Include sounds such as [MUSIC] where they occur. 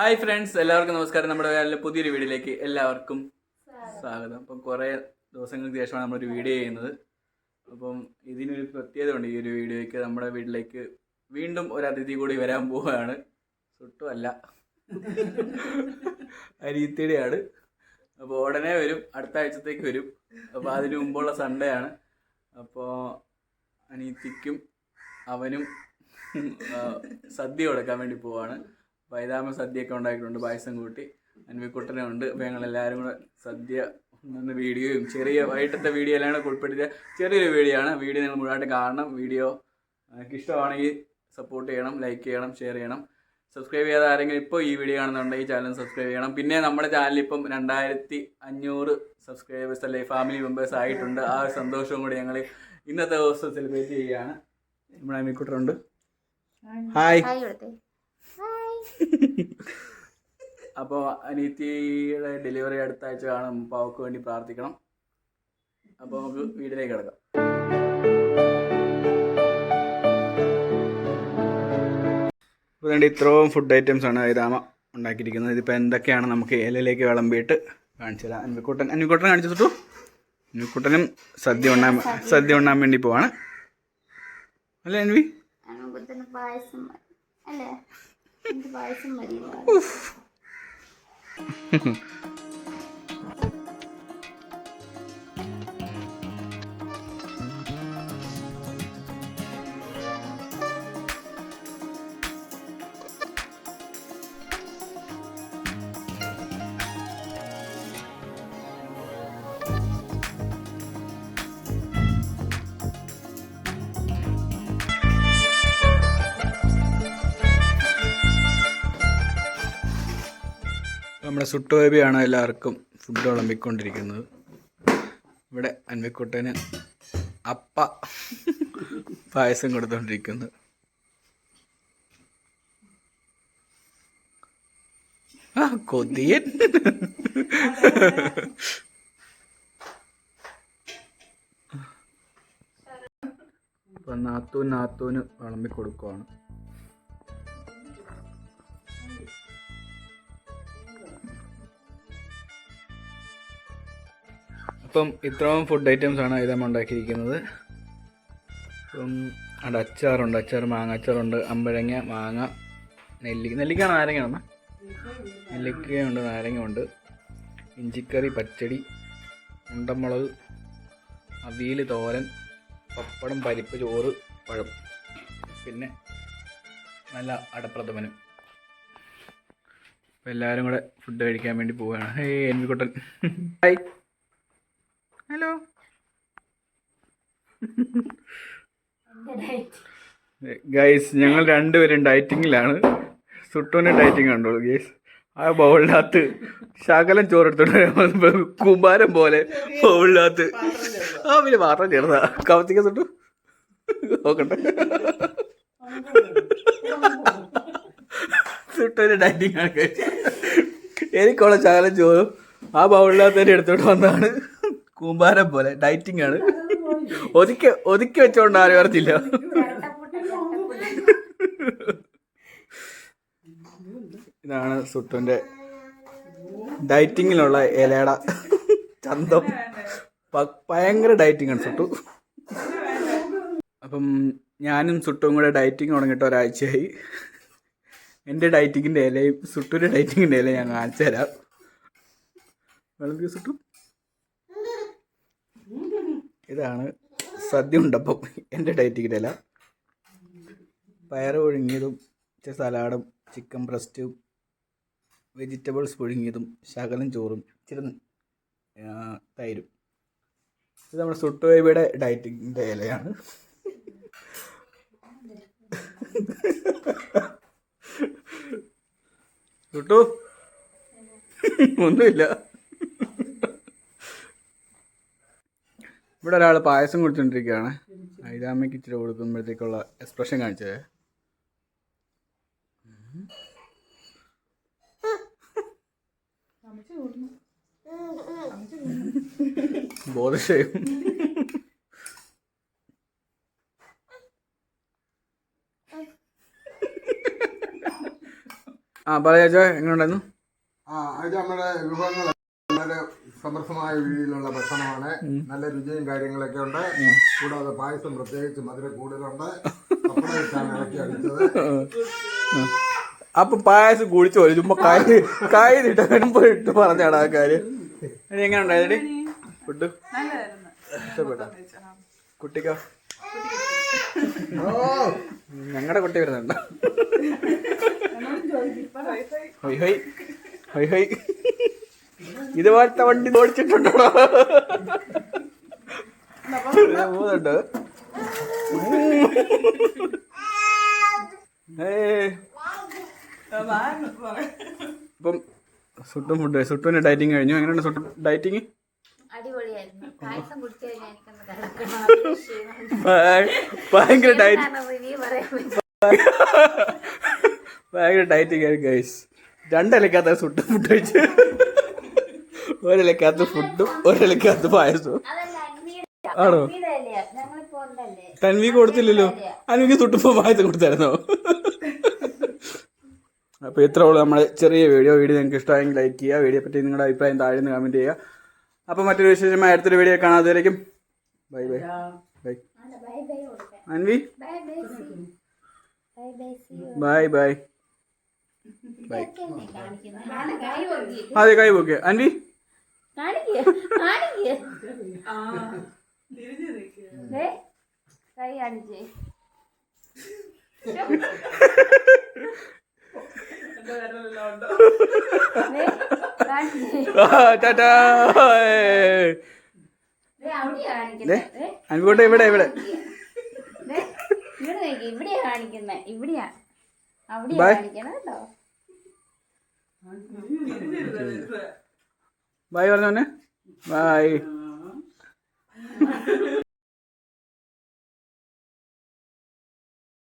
Hi friends എല്ലാവർക്കും നമസ്കാരം. നമ്മുടെ ചാനലിലെ പുതിയൊരു വീഡിയോയിലേക്ക് എല്ലാവർക്കും സ്വാഗതം. അപ്പം കുറേ ദിവസങ്ങൾക്ക് ശേഷമാണ് നമ്മളൊരു വീഡിയോ ചെയ്യുന്നത്. അപ്പം ഇതിനൊരു പ്രത്യേകത ഉണ്ട് ഈ ഒരു വീഡിയോയ്ക്ക്. നമ്മുടെ വീട്ടിലേക്ക് വീണ്ടും ഒരു അതിഥി കൂടി വരാൻ പോവുകയാണ്. സുട്ടുമല്ല. അരിത്തിടെയാണ്. അപ്പോൾ ഉടനെ വരും. അടുത്ത ആഴ്ചത്തേക്ക് വരും. അപ്പോൾ അതിന് മുമ്പുള്ള സൺഡേ ആണ്. അപ്പോൾ അനീത്തിക്കും അവനും സദ്യ കൊടുക്കാൻ വേണ്ടി പോവാണ്. വൈതാമ സദ്യയൊക്കെ ഉണ്ടാക്കിയിട്ടുണ്ട് പായസം കൂട്ടി. അൻവിക്കുട്ടനും ഉണ്ട്. അപ്പോൾ ഞങ്ങൾ എല്ലാവരും കൂടെ സദ്യ നിന്ന് വീഡിയോയും ചെറിയ വൈകിട്ടത്തെ വീഡിയോ എല്ലാം കൂടെ ഉൾപ്പെടുത്തിയ ചെറിയൊരു വീഡിയോ ആണ്. വീഡിയോ നിങ്ങൾ മുഴുവനായിട്ട് കാണണം. വീഡിയോ നിങ്ങൾക്ക് ഇഷ്ടമാണെങ്കിൽ സപ്പോർട്ട് ചെയ്യണം ലൈക്ക് ചെയ്യണം ഷെയർ ചെയ്യണം. സബ്സ്ക്രൈബ് ചെയ്യാതെ ആരെങ്കിലും ഇപ്പോൾ ഈ വീഡിയോ കാണുന്നുണ്ടെങ്കിൽ ഈ ചാനൽ സബ്സ്ക്രൈബ് ചെയ്യണം. പിന്നെ നമ്മുടെ ചാനലിൽ ഇപ്പം രണ്ടായിരത്തി അഞ്ഞൂറ് സബ്സ്ക്രൈബേഴ്സ് അല്ലെ ഫാമിലി മെമ്പേഴ്സ് ആയിട്ടുണ്ട്. ആ ഒരു സന്തോഷവും കൂടി ഞങ്ങൾ ഇന്നത്തെ ദിവസം സെലിബ്രേറ്റ് ചെയ്യുകയാണ്. നമ്മുടെ അമ്മിക്കുട്ടറുണ്ട് ഹായ് [LAUGHS] അപ്പോൾ അനീത്തിയുടെ ഡെലിവറി അടുത്ത ആഴ്ച കാണും. അപ്പോൾ അവൾക്ക് വേണ്ടി പ്രാർത്ഥിക്കണം. അപ്പോൾ നമുക്ക് വീട്ടിലേക്ക് കിടക്കാം. അപ്പോൾ വേണ്ടി ഇത്രയും ഫുഡ് ഐറ്റംസ് ആണ് ഇതാമ ഉണ്ടാക്കിയിരിക്കുന്നത്. ഇതിപ്പോൾ എന്തൊക്കെയാണ് നമുക്ക് ഇലയിലേക്ക് വിളമ്പിയിട്ട് കാണിച്ചു തരാം. അൻവിക്കുട്ടൻ അൻവിക്കുട്ടൻ കാണിച്ചു തൊട്ടു അൻവിക്കുട്ടനും സദ്യ ഉണ്ണാൻ സദ്യ. ഉണ്ണാൻ വേണ്ടി പോവാണ്. അല്ലേ അൻവി? പായസം. അല്ലേ? എനിക്ക് പായസം മതി നമ്മുടെ സുട്ടുബേബിയാണ് എല്ലാവർക്കും ഫുഡ് വിളമ്പിക്കൊണ്ടിരിക്കുന്നത്. ഇവിടെ അൻവിക്കുട്ടന് അപ്പ പായസം കൊടുത്തോണ്ടിരിക്കുന്നു. ആ കൊതിയൻ. ഇപ്പൊ നാത്തൂൻ നാത്തൂന് വിളമ്പി കൊടുക്കുവാണ് അപ്പം ഇത്രയും ഫുഡ് ഐറ്റംസ് ആണ് ഇതമ്മ ഉണ്ടാക്കിയിരിക്കുന്നത്. അപ്പം അവിടെ അച്ചാറുണ്ട്. അച്ചാർ മാങ്ങ അച്ചാറുണ്ട് അമ്പഴങ്ങ മാങ്ങ നെല്ലിക്ക നെല്ലിക്ക നാരങ്ങയാണ് നെല്ലിക്കയുണ്ട് നാരങ്ങ ഉണ്ട് ഇഞ്ചിക്കറി പച്ചടി ഉണ്ടമുളക് അവിയൽ തോരൻ പപ്പടം പരിപ്പ് ചോറ് പഴം. പിന്നെ നല്ല അടപ്രഥമനും. എല്ലാവരും കൂടെ ഫുഡ് കഴിക്കാൻ വേണ്ടി പോവുകയാണ്. ഹേ എൻവിക്കുട്ടൻ. ഹായ്. ഹലോ ഗൈസ് ഞങ്ങൾ രണ്ടുപേരും ഡയറ്റിങ്ങിലാണ്. സുട്ടോനെ ഡയറ്റിംഗ് കണ്ടോളൂ ഗൈസ് ആ ബൗളിനകത്ത് ശകലം ചോറെടുത്തോണ്ട് കുമാരം പോലെ ബൗളിനകത്ത്. ആ പിന്നെ പാത്രം ചേർന്നാ കവത്തിക്ക സുട്ടു. നോക്കണ്ട സുട്ടോന് ഡയറ്റിംഗ് ആണ്. എനിക്കുള്ള ശകലം ചോറും ആ ബൗളിനകത്ത് തന്നെ എടുത്തോണ്ട് വന്നതാണ്. കൂമ്പാരം പോലെ ഡയറ്റിംഗ് ആണ്. [LAUGHS] ഒതുക്കി ഒതുക്കി വെച്ചോണ്ട് ആരും അറിഞ്ഞില്ല. ഇതാണ് സുട്ടുന്റെ ഡയറ്റിങ്ങിലുള്ള ഇലയുടെ ചന്തം. ഭയങ്കര ഡയറ്റിംഗ് ആണ് സുട്ടു. അപ്പം ഞാനും സുട്ടും കൂടെ ഡയറ്റിംഗ് തുടങ്ങിയിട്ട് ഒരാഴ്ചയായി. എന്റെ ഡയറ്റിങ്ങിന്റെ ഇലയും സുട്ടുവിന്റെ ഡയറ്റിങ്ങിന്റെ ഇലയും ഞാൻ കാണിച്ചു തരാം. വെള്ളം സുട്ടു? ഇതാണ് സദ്യ ഉണ്ടപ്പം എന്റെ ഡയറ്റിങ്ങിന്റെ ഇല പയറ് പുഴുങ്ങിയതും ഇച്ചിരി സലാഡും ചിക്കൻ ബ്രസ്റ്റും വെജിറ്റബിൾസ് പുഴുങ്ങിയതും ശകലം ചോറും ഇച്ചിരി തൈരും. ഇത് നമ്മുടെ സുട്ടുവേബിയുടെ ഡയറ്റിങ്ങിന്റെ ഇലയാണ്. സുട്ടു? ഒന്നുമില്ല. ഇവിടെ ഒരാൾ പായസം കുടിച്ചോണ്ടിരിക്കുകയാണ് ഐതാമ്മയ്ക്ക് ഇച്ചിരി കൊടുക്കുമ്പോഴത്തേക്കുള്ള എക്സ്പ്രഷൻ കാണിച്ചത് ബോധക്ഷയം ആ പറയാച്ചാ എങ്ങനെ ഉണ്ടായിരുന്നു ആ അത് നമ്മുടെ വിഭവങ്ങൾ സമൃദ്ധമായ രീതിയിലുള്ള ഭക്ഷണമാണ്. നല്ല രുചിയും കാര്യങ്ങളൊക്കെ ഉണ്ട്. കൂടാതെ പായസം പ്രത്യേകിച്ച് മധുര കൂടുതലുണ്ട്. അപ്പൊ പായസം കുടിച്ചു പോലെ ചുമ്മാ കൈ കൈ ഇട്ട് ഇട്ട് പറഞ്ഞാണ് ആ കാര്യം. എങ്ങനെ ഉണ്ടായതടി ഫുഡ്? ഇഷ്ടപ്പെട്ട? കുട്ടിക്കോ? ഞങ്ങളുടെ കുട്ടി വരുന്നുണ്ട്? ഹൊയ് ഹൊയ്. ഹൊയ് ഹൊയ്. ഇതുപോലത്തെ വണ്ടി ഓടിച്ചിട്ടുണ്ടോ പോകുന്നുണ്ട് ഏയ് ഇപ്പം സുട്ടും ഫുഡ് സുട്ടുവിന്റെ ഡയറ്റിങ് കഴിഞ്ഞു. എങ്ങനെയുണ്ട് സുട്ടു ഡയറ്റിങ് ഭയങ്കര ഡയറ്റ് ഭയങ്കര ഡയറ്റിങ് ആയിരുന്നു ഗൈസ് രണ്ടലക്കാത്ത സുട്ട് ഫുഡ് കഴിച്ച്. ഒരിലക്കകത്ത് ഫുഡും ഒരിലക്കാത്ത പായസവും. ആണോ? തൻവി കൊടുത്തില്ലല്ലോ. അനുവിക്ക് തൊട്ടിപ്പോ പായസം കൊടുത്തായിരുന്നോ? അപ്പോൾ ഇത്ര ഉള്ളൂ നമ്മുടെ ചെറിയ വീഡിയോ വീഡിയോ നിങ്ങൾക്ക് ഇഷ്ടമായെങ്കിൽ ലൈക്ക് ചെയ്യുക. വീഡിയോ പറ്റി നിങ്ങളുടെ അഭിപ്രായം താഴെ നിന്ന് കമന്റ് ചെയ്യുക. അപ്പോൾ മറ്റൊരു വിശേഷമായ അടുത്തൊരു video കാണാത്തവരേക്കും bye bye. Bye. Anvi? Bye bye bye അതെ കൈ പോക്കെ. അൻവി? കാണിക്കുക കൈ കാണിച്ചേ. ഇവിടെ ഇവിടെ. ദേ, ഇവിടെ നോക്കി ഇവിടെയാ കാണിക്കുന്നേ ഇവിടെയാ. അവിടെയാ. കാണിക്കണം കേട്ടോ. ബൈ പറഞ്ഞോനെ. ബൈ.